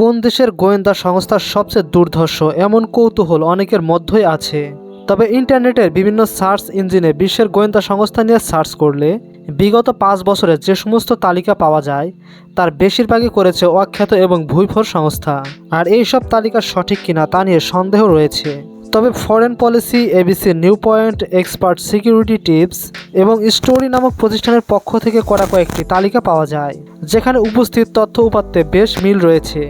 কোন দেশের গোয়েন্দা সংস্থার সবচেয়ে দুর্ধর্ষ? এমন কৌতূহল অনেকের মধ্যেই আছে। তবে ইন্টারনেটের বিভিন্ন সার্চ ইঞ্জিনে বিশ্বের গোয়েন্দা সংস্থা নিয়ে সার্চ করলে, বিগত পাঁচ বছরে যে সমস্ত তালিকা পাওয়া যায়, তার বেশিরভাগই করেছে অখ্যাত এবং ভুইফোর সংস্থা। আর এই সব তালিকা সঠিক কিনা তা নিয়ে সন্দেহ রয়েছে। তবে foreign policy ABC new point expert, security tips এবং স্টোরি নামক প্রতিষ্ঠানের পক্ষ থেকে করা কয়েকটি তালিকা পাওয়া যায়, যেখানে উপস্থিত তথ্য উপাত্তে বেশ মিল রয়েছে।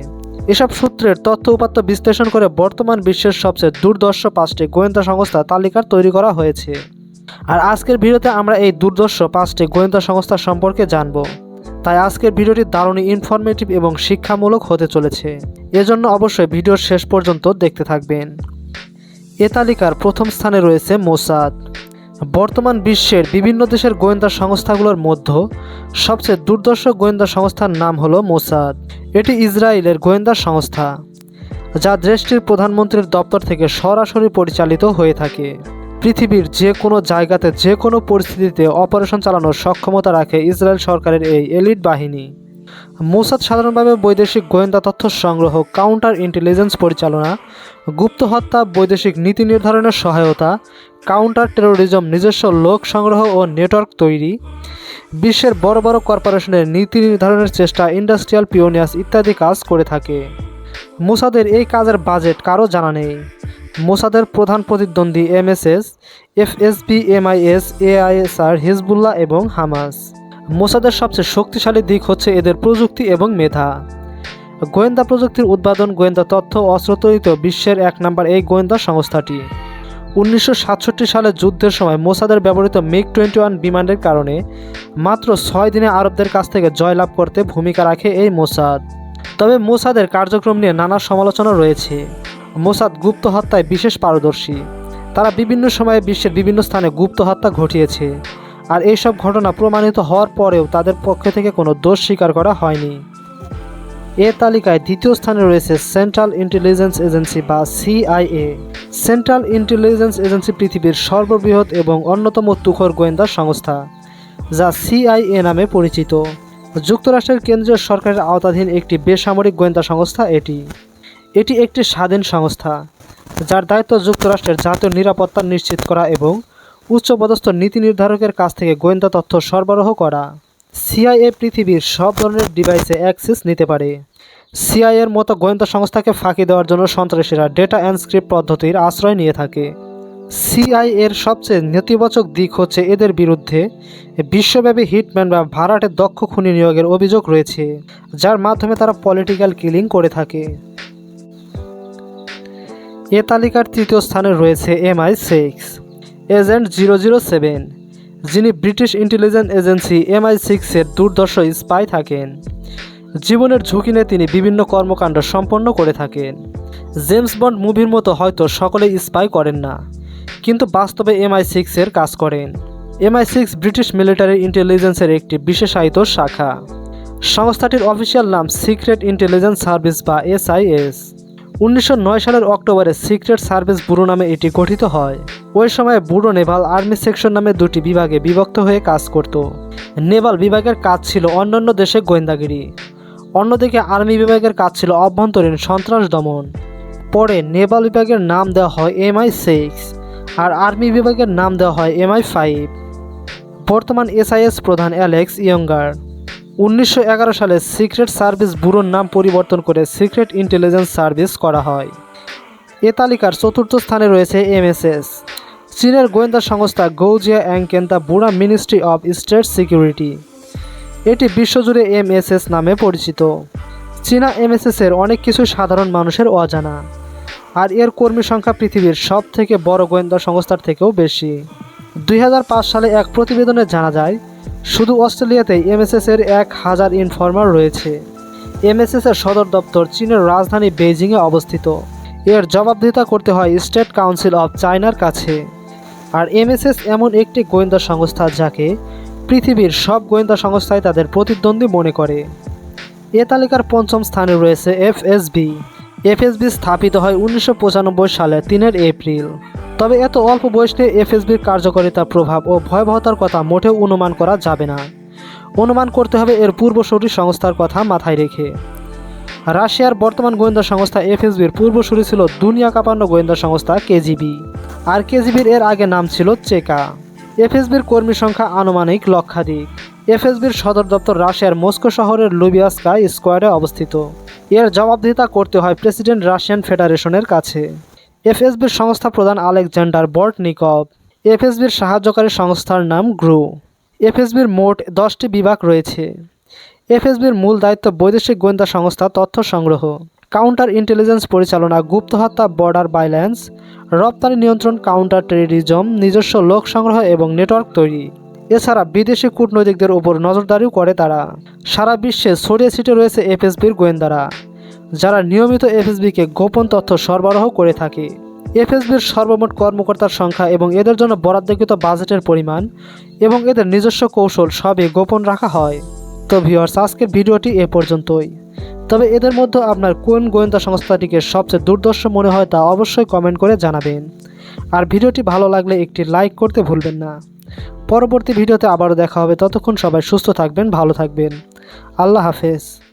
এসব সূত্রের তথ্য উপাত্ত বিশ্লেষণ করে বর্তমান বিশ্বের সবচেয়ে দুর্দর্শ পাঁচটি গোয়েন্দা সংস্থা তালিকার তৈরি করা হয়েছে। আর আজকের ভিডিওতে আমরা এই দুর্দর্শ পাঁচটি গোয়েন্দা সংস্থা সম্পর্কে জানব। তাই আজকের ভিডিওটি দারুণ ইনফরমেটিভ এবং শিক্ষামূলক হতে চলেছে। এজন্য অবশ্যই ভিডিওর শেষ পর্যন্ত দেখতে থাকবেন। এ তালিকার প্রথম স্থানে রয়েছে মোসাদ। বর্তমান বিশ্বের বিভিন্ন দেশের গোয়েন্দা সংস্থাগুলোর মধ্যে সবচেয়ে দুর্দর্শ গোয়েন্দা সংস্থার নাম হলো মোসাদ। এটি ইসরায়েলের গোয়েন্দা সংস্থা, যা দেশটির প্রধানমন্ত্রীর দপ্তর থেকে সরাসরি পরিচালিত হয়ে থাকে। পৃথিবীর যে কোনো জায়গাতে যে কোনো পরিস্থিতিতে অপারেশন চালানোর সক্ষমতা রাখে ইসরায়েল সরকারের এই এলিট বাহিনী। মোসাদ সাধারণভাবে বৈদেশিক গোয়েন্দা তথ্য সংগ্রহ, কাউন্টার ইন্টেলিজেন্স পরিচালনা, গুপ্ত হত্যা, বৈদেশিক নীতি নির্ধারণের সহায়তা, কাউন্টার টেরোরিজম নিজস্ব লোক সংগ্রহ ও নেটওয়ার্ক তৈরি, বিশ্বের বড় বড় কর্পোরেশনের নীতি নির্ধারণের চেষ্টা, ইন্ডাস্ট্রিয়াল পিওনিয়াস ইত্যাদি কাজ করে থাকে। মোসাদের এই কাজের বাজেট কারও জানা নেই। মোসাদের প্রধান প্রতিদ্বন্দ্বী MSS FSB MIS AISR, Hezbollah এবং হামাস। মোসাদের সবচেয়ে শক্তিশালী দিক হচ্ছে এদের প্রযুক্তি এবং মেধা। গোয়েন্দা প্রযুক্তির উৎপাদন, গোয়েন্দা তথ্য অস্ত্র তৈরিতে বিশ্বের এক নম্বর এই গোয়েন্দা সংস্থাটি। উনিশশো সাতষট্টি সালে যুদ্ধের সময় মোসাদের ব্যবহৃত মিগ টোয়েন্টি ওয়ান বিমানের কারণে মাত্র ছয় দিনে আরবদের কাছ থেকে জয়লাভ করতে ভূমিকা রাখে এই মোসাদ। তবে মোসাদের কার্যক্রম নিয়ে নানা সমালোচনা রয়েছে। মোসাদ গুপ্ত হত্যায় বিশেষ পারদর্শী। তারা বিভিন্ন সময়ে বিশ্বের বিভিন্ন স্থানে গুপ্ত হত্যা ঘটিয়েছে। আর এইসব ঘটনা প্রমাণিত হওয়ার পরেও তাদের পক্ষ থেকে কোনো দোষ স্বীকার করা হয়নি। এ তালিকায় দ্বিতীয় স্থানে রয়েছে সেন্ট্রাল ইন্টেলিজেন্স এজেন্সি বা সিআইএ সেন্ট্রাল ইন্টেলিজেন্স এজেন্সি পৃথিবীর সর্ববৃহৎ এবং অন্যতম তুখর গোয়েন্দা সংস্থা, যা সিআইএ নামে পরিচিত। যুক্তরাষ্ট্রের কেন্দ্রীয় সরকারের আওতাধীন একটি বেসামরিক গোয়েন্দা সংস্থা এটি। এটি একটি স্বাধীন সংস্থা, যার দায়িত্ব যুক্তরাষ্ট্রের জাতীয় নিরাপত্তা নিশ্চিত করা এবং উচ্চপদস্থ নীতি নির্ধারকের কাছ থেকে গোয়েন্দা তথ্য সরবরাহ করা। সিআইএ পৃথিবীর সব ধরনের ডিভাইসে অ্যাক্সেস নিতে পারে। সিআইএর মতো গোয়েন্দা সংস্থাকে ফাঁকি দেওয়ার জন্য সন্ত্রাসীরা ডেটা এনস্ক্রিপ্ট পদ্ধতির আশ্রয় নিয়ে থাকে। সিআইএর সবচেয়ে নেতিবাচক দিক হচ্ছে এদের বিরুদ্ধে বিশ্বব্যাপী হিটম্যান বা ভাড়াটে দক্ষ খুনি নিয়োগের অভিযোগ রয়েছে, যার মাধ্যমে তারা পলিটিক্যাল কিলিং করে থাকে। এ তালিকার তৃতীয় স্থানে রয়েছে MI six. Agent zero zero seven, যিনি ব্রিটিশ ইন্টেলিজেন্স এজেন্সি এমআই সিক্সের দুর্দর্শ স্পাই থাকেন। জীবনের ঝুঁকি নিয়ে তিনি বিভিন্ন কর্মকাণ্ড সম্পন্ন করে থাকেন। জেমস বন্ড মুভির মতো হয়তো সকলে স্পাই করেন না, কিন্তু বাস্তবে এমআই সিক্সের কাজ করেন। এমআই সিক্স ব্রিটিশ মিলিটারি ইন্টেলিজেন্সের একটি বিশেষায়িত শাখা। সংস্থাটির অফিসিয়াল নাম সিক্রেট ইন্টেলিজেন্স সার্ভিস বা এসআইএস উনিশশো নয় সালের অক্টোবরে সিক্রেট সার্ভিস ব্যুরো নামে এটি গঠিত হয়। ওই সময় ব্যুরো নেভাল আর্মি সেকশন নামে দুটি বিভাগে বিভক্ত হয়ে কাজ করত। নেভাল বিভাগের কাজ ছিল অন্যান্য দেশে গোয়েন্দাগিরি। অন্যদিকে আর্মি বিভাগের কাজ ছিল অভ্যন্তরীণ সন্ত্রাস দমন। পরে নেভাল বিভাগের নাম দেওয়া হয় এমআই সিক্স আর আর্মি বিভাগের নাম দেওয়া হয় এমআই ফাইভ। বর্তমান এসআইএস প্রধান অ্যালেক্স ইয়ঙ্গার। উনিশশো এগারো সালে সিক্রেট সার্ভিস ব্যুরোর নাম পরিবর্তন করে সিক্রেট ইন্টেলিজেন্স সার্ভিস করা হয়। এ তালিকার চতুর্থ স্থানে রয়েছে এমএসএস। চীনের গোয়েন্দা সংস্থা গৌজিয়া অ্যাংকেন দ্য বুড়া মিনিস্ট্রি অব স্টেট সিকিউরিটি। এটি বিশ্বজুড়ে এমএসএস নামে পরিচিত। চীনা এমএসএস এর অনেক কিছু সাধারণ মানুষের অজানা। আর এর কর্মী সংখ্যা পৃথিবীর সব থেকে বড় গোয়েন্দা সংস্থার থেকেও বেশি। দুই হাজার পাঁচ সালে এক প্রতিবেদনে জানা যায় শুধু অস্ট্রেলিয়াতেই এমএসএস এর এক হাজার ইনফর্মার রয়েছে। এমএসএস এর সদর দপ্তর চীনের রাজধানী বেইজিংয়ে অবস্থিত। এর জবাবদিহিতা করতে হয় স্টেট কাউন্সিল অফ চায়নার কাছে। আর এমএসএস এমন একটি গোয়েন্দা সংস্থা যাকে পৃথিবীর সব গোয়েন্দা সংস্থায় তাদের প্রতিদ্বন্দ্বী মনে করে। এ তালিকার পঞ্চম স্থানে রয়েছে এফএসবি। এফএসবি স্থাপিত হয় উনিশশো সালে তিনের এপ্রিল। তবে এত অল্প বয়সে এফএসবির কার্যকারিতা প্রভাব ও ভয়াবহতার কথা মোটেও অনুমান করা যাবে না। অনুমান করতে হবে এর পূর্বসূরি সংস্থার কথা মাথায় রেখে। রাশিয়ার বর্তমান গোয়েন্দা সংস্থা এফএসবির পূর্বসূরি ছিল দুনিয়া কাঁপানো গোয়েন্দা সংস্থা কেজিবি। আর কেজিবির এর আগে নাম ছিল চেকা। এফএসবির কর্মী সংখ্যা আনুমানিক লক্ষাধিক। এফএসবির সদর দপ্তর রাশিয়ার মস্কো শহরের লুবিয়াস্কা স্কোয়ারে অবস্থিত। এর জবাবদিহিতা করতে হয় প্রেসিডেন্ট রাশিয়ান ফেডারেশনের কাছে। এফএসবির সংস্থা প্রধান আলেকজান্ডার বর্টনিকভ। এফএসবির সাহায্যকারী সংস্থার নাম গ্রু। এফএসবির মোট দশটি বিভাগ রয়েছে। এফএসবির মূল দায়িত্ব বৈদেশিক গোয়েন্দা সংস্থা তথ্য সংগ্রহ। কাউন্টার ইন্টেলিজেন্স পরিচালনা, গুপ্ত হত্যা, বর্ডার বাইল্যান্স রপ্তানি নিয়ন্ত্রণ, কাউন্টার টেরিরিজম, নিজস্ব লোক সংগ্রহ এবং নেটওয়ার্ক তৈরি। এছাড়া বিদেশি কূটনৈতিকদের উপর নজরদারিও করে তারা। সারা বিশ্বে ছড়িয়ে ছিটে রয়েছে এফএসবির গোয়েন্দারা। যারা নিয়মিত এফএসবিকে গোপন তথ্য সরবরাহ করে থাকে। এফএসবির সর্বমোট কর্মকর্তার সংখ্যা এবং এদের জন্য বরাদ্দকৃত বাজেটের পরিমাণ এবং এদের নিজস্ব কৌশল সবই গোপন রাখা হয়। তো ভিওয়ার্স আজকের ভিডিওটি এ পর্যন্তই। তবে এদের মধ্যে আপনার কোন গোয়েন্দা সংস্থাটিকে সবচেয়ে দুর্দর্শ মনে হয় তা অবশ্যই কমেন্ট করে জানাবেন। আর ভিডিওটি ভালো লাগলে একটি লাইক করতে ভুলবেন না। পরবর্তী ভিডিওতে আবারও দেখা হবে। ততক্ষণ সবাই সুস্থ থাকবেন, ভালো থাকবেন। আল্লাহ হাফেজ।